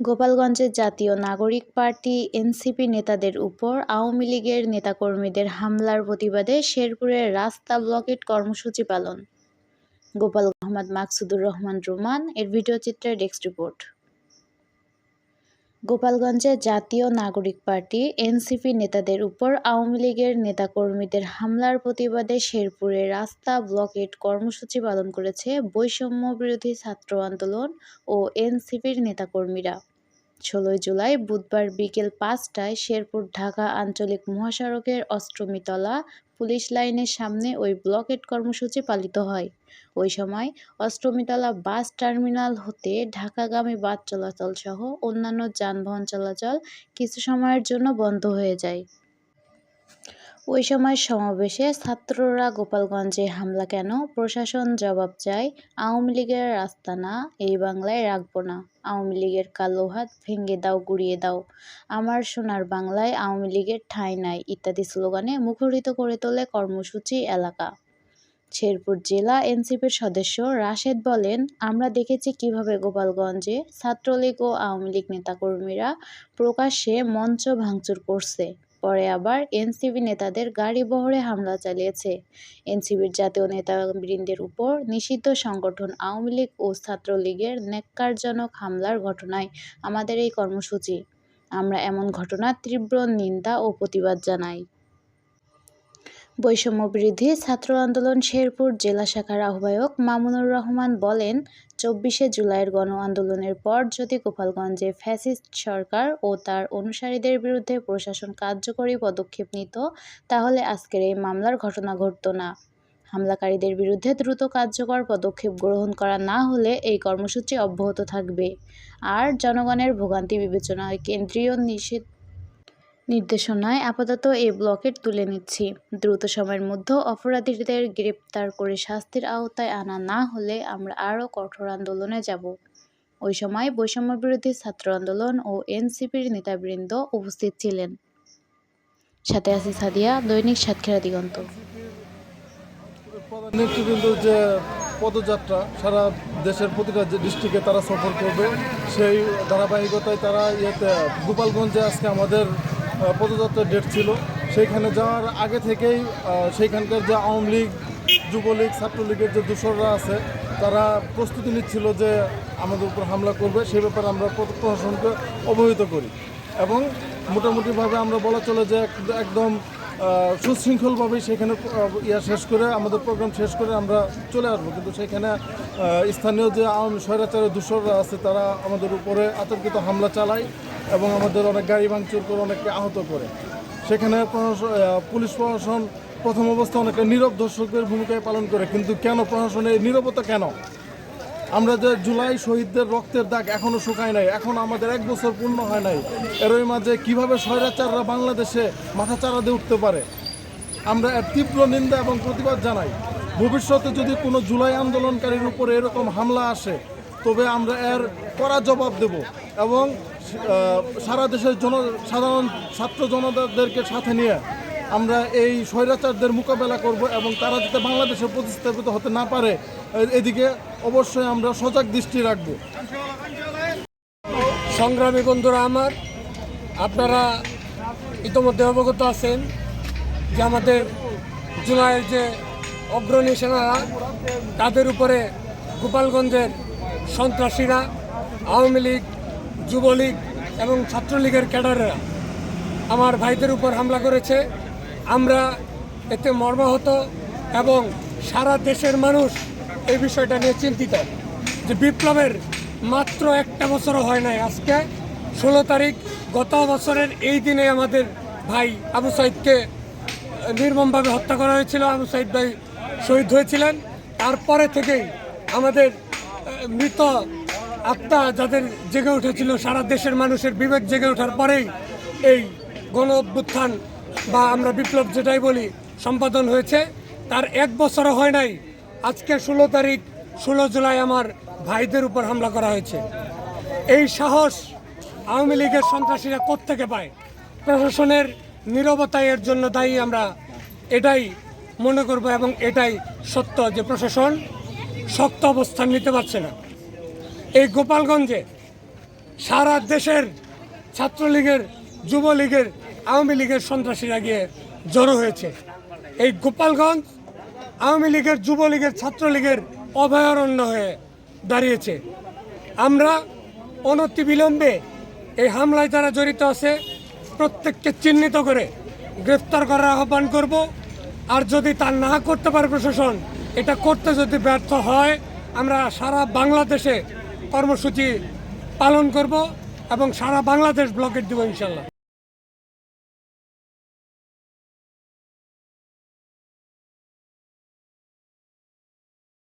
গোপালগঞ্জে জাতীয় নাগরিক পার্টি এনসিপি নেতাদের উপর আওয়ামী লীগের নেতাকর্মীদের হামলার প্রতিবাদে শেরপুরের রাস্তা ব্লকেট কর্মসূচি পালন। গোপাল মোহাম্মদ মাকসুদুর রহমান রোমান, এর ভিডিওচিত্রে ডেস্ক রিপোর্ট। গোপালগঞ্জে জাতীয় নাগরিক পার্টি এনসিপি নেতাদের উপর আওয়ামী লীগের নেতাকর্মীদের হামলার প্রতিবাদে শেরপুরে রাস্তা ব্লকেট কর্মসূচি পালন করেছে বৈষম্য বিরোধী ছাত্র আন্দোলন ও এনসিপির নেতাকর্মীরা। ষোলোই জুলাই বুধবার বিকেল পাঁচটায় শেরপুর ঢাকা আঞ্চলিক মহাসড়কের অষ্টমীতলা পুলিশ লাইনের সামনে ওই ব্লকেট কর্মসূচি পালিত হয়। ওই সময় অষ্টমীতলা বাস টার্মিনাল হতে ঢাকাগামী বাস চলাচল সহ অন্যান্য যানবাহন চলাচল কিছু সময়ের জন্য বন্ধ হয়ে যায়। ওই সময় সমাবেশে ছাত্ররা গোপালগঞ্জে হামলা কেন? প্রশাসন জবাব চায়, আওয়ামী লীগের রাস্তা না এই বাংলায় রাখব না। আওয়ামী লীগের কালো হাত ভেঙে দাও, গুড়িয়ে দাও। আমার সোনার বাংলায় আওয়ামী লীগের ঠাঁই নাই, ইত্যাদি স্লোগানে মুখরিত করে তোলে কর্মসূচি এলাকা। শেরপুর জেলা এনসিপির সদস্য রাশেদ বলেন, আমরা দেখেছি কীভাবে গোপালগঞ্জে ছাত্রলীগ ও আওয়ামী লীগ নেতাকর্মীরা প্রকাশ্যে মঞ্চ ভাঙচুর করছে। পরে আবার এনসিপি নেতাদের গাড়ি বহরে হামলা চালিয়েছে। এনসিপির জাতীয় নেতাবৃন্দের উপর নিষিদ্ধ সংগঠন আওয়ামী লীগ ও ছাত্রলীগের ন্যাক্কারজনক হামলার ঘটনায় আমাদের এই কর্মসূচি। আমরা এমন ঘটনার তীব্র নিন্দা ও প্রতিবাদ জানাই। বৈষম্য বিরোধী ছাত্র আন্দোলন শেরপুর জেলা শাখার আহ্বায়ক মামুনুর রহমান বলেন চব্বিশে জুলাইয়ের গণ আন্দোলনের পর যদি গোপালগঞ্জে ফ্যাসিস্ট সরকার ও তার অনুসারীদের বিরুদ্ধে প্রশাসন কার্যকরী পদক্ষেপ নিত, তাহলে আজকের এই মামলার ঘটনা ঘটত না। হামলাকারীদের বিরুদ্ধে দ্রুত কার্যকর পদক্ষেপ গ্রহণ করা না হলে এই কর্মসূচি অব্যাহত থাকবে। আর জনগণের ভোগান্তি বিবেচনায় কেন্দ্রীয় নিষেধ নির্দেশনায় আপাতত এই ব্লকেট তুলে নিচ্ছি। দ্রুত সময়ের মধ্যে অপরাধীদের গ্রেপ্তার করে শাস্তির আওতায় আনা না হলে আমরা আরও কঠোর আন্দোলনে যাব। ওই সময় বৈষম্য বিরোধী ছাত্র আন্দোলন ও এনসিপির নেতাবৃন্দ উপস্থিত ছিলেন। সাথে আছে সাদিয়া, দৈনিক সাতক্ষীরা দিগন্ত। নেতৃবৃন্দর যে পদযাত্রা সারা দেশের প্রতিটা ডিস্ট্রিক্টে তারা সফর করবে, সেই ধারাবাহিকতায় তারা ইয়েতে গোপালগঞ্জে আজকে আমাদের পদযাত্রার ডেট ছিল। সেইখানে যাওয়ার আগে থেকেই সেইখানকার যে আওয়ামী লীগ যুবলীগ ছাত্রলীগের যে দূষররা আছে তারা প্রস্তুতি নিচ্ছিল যে আমাদের উপর হামলা করবে। সেই ব্যাপারে আমরা প্রশাসনকে অবহিত করি। এবং মোটামুটিভাবে আমরা বলা চলে যে এক- একদম আহ, সুশৃঙ্খলভাবেই সেখানে ইয়া শেষ করে আমাদের প্রোগ্রাম শেষ করে আমরা চলে আসব। কিন্তু সেখানে স্থানীয় যে আওয়ামী স্বৈরাচারের দূষররা আছে তারা আমাদের উপরে আতঙ্কিত হামলা চালায়। এবং আমাদের অনেক গাড়ি ভাঙচুর করে অনেককে আহত করে। সেখানে পুলিশ প্রশাসন প্রথম অবস্থা অনেকটা নীরব দর্শকের ভূমিকায় পালন করে, কিন্তু কেন প্রশাসনের নীরবতা কেন? আমরা যে জুলাই শহীদদের রক্তের দাগ এখনও শুকায় নাই, এখন আমাদের এক বছর পূর্ণ হয় নাই, এরই মাঝে কীভাবে স্বৈরাচাররা বাংলাদেশে মাথা চারা দিয়ে উঠতে পারে? আমরা এর তীব্র নিন্দা এবং প্রতিবাদ জানাই। ভবিষ্যতে যদি কোনো জুলাই আন্দোলনকারীর উপরে এরকম হামলা আসে তবে আমরা এর কড়া জবাব দেব এবং সারা দেশের জন, সাধারণ ছাত্র জনতাদেরকে সাথে নিয়ে আমরা এই স্বৈরাচারদের মোকাবেলা করব এবং তারা যাতে বাংলাদেশে প্রতিস্থাপিত হতে না পারে এদিকে অবশ্যই আমরা সজাগ দৃষ্টি রাখব। সংগ্রামী বন্ধুরা আমার, আপনারা ইতোমধ্যে অবগত আছেন যে আমাদের জুলাইয়ের যে অগ্রণী সেনারা, তাদের উপরে গোপালগঞ্জের সন্ত্রাসীরা, আওয়ামী লীগ, যুবলীগ এবং ছাত্রলীগের ক্যাডাররা আমার ভাইদের উপর হামলা করেছে। আমরা এতে মর্মাহত এবং সারা দেশের মানুষ এই বিষয়টা নিয়ে চিন্তিত যে বিপ্লবের মাত্র একটা বছরও হয় নাই আজকে। ষোলো তারিখ, গত বছরের এই দিনে আমাদের ভাই আবু সাইদকে নির্মমভাবে হত্যা করা হয়েছিল। আবু সাইদ ভাই শহীদ হয়েছিলেন। তারপরে থেকেই আমাদের মৃত আত্মা যাদের জেগে উঠেছিল, সারা দেশের মানুষের বিবেক জেগে ওঠার পরেই এই গণ অভ্যুত্থান বা আমরা বিপ্লব যেটাই বলি, সম্পাদন হয়েছে। তার এক বছরও হয় নাই। আজকে ষোলো তারিখ, ষোলো জুলাই আমার ভাইদের উপর হামলা করা হয়েছে। এই সাহস আওয়ামী লীগের সন্ত্রাসীরা কোত্থেকে পায়? প্রশাসনের নীরবতায় এর জন্য দায়ী আমরা এটাই মনে করব এবং এটাই সত্য যে প্রশাসন শক্ত অবস্থান নিতে পারছে না। এই গোপালগঞ্জে সারা দেশের ছাত্রলীগের, যুবলীগের, আওয়ামী লীগের সন্ত্রাসীরা গিয়ে জড়ো হয়েছে। এই গোপালগঞ্জ আওয়ামী লীগের, যুবলীগের, ছাত্রলীগের অভয়ারণ্য হয়ে দাঁড়িয়েছে। আমরা অনতিবিলম্বে এই হামলায় যারা জড়িত আছে, প্রত্যেককে চিহ্নিত করে গ্রেফতার করার আহ্বান করব। আর যদি তা না করতে পারে প্রশাসন এটা করতে যদি ব্যর্থ হয়, আমরা সারা বাংলাদেশে কর্মসূচি পালন করব এবং সারা বাংলাদেশ ব্লকেট দেবো ইনশাল্লাহ।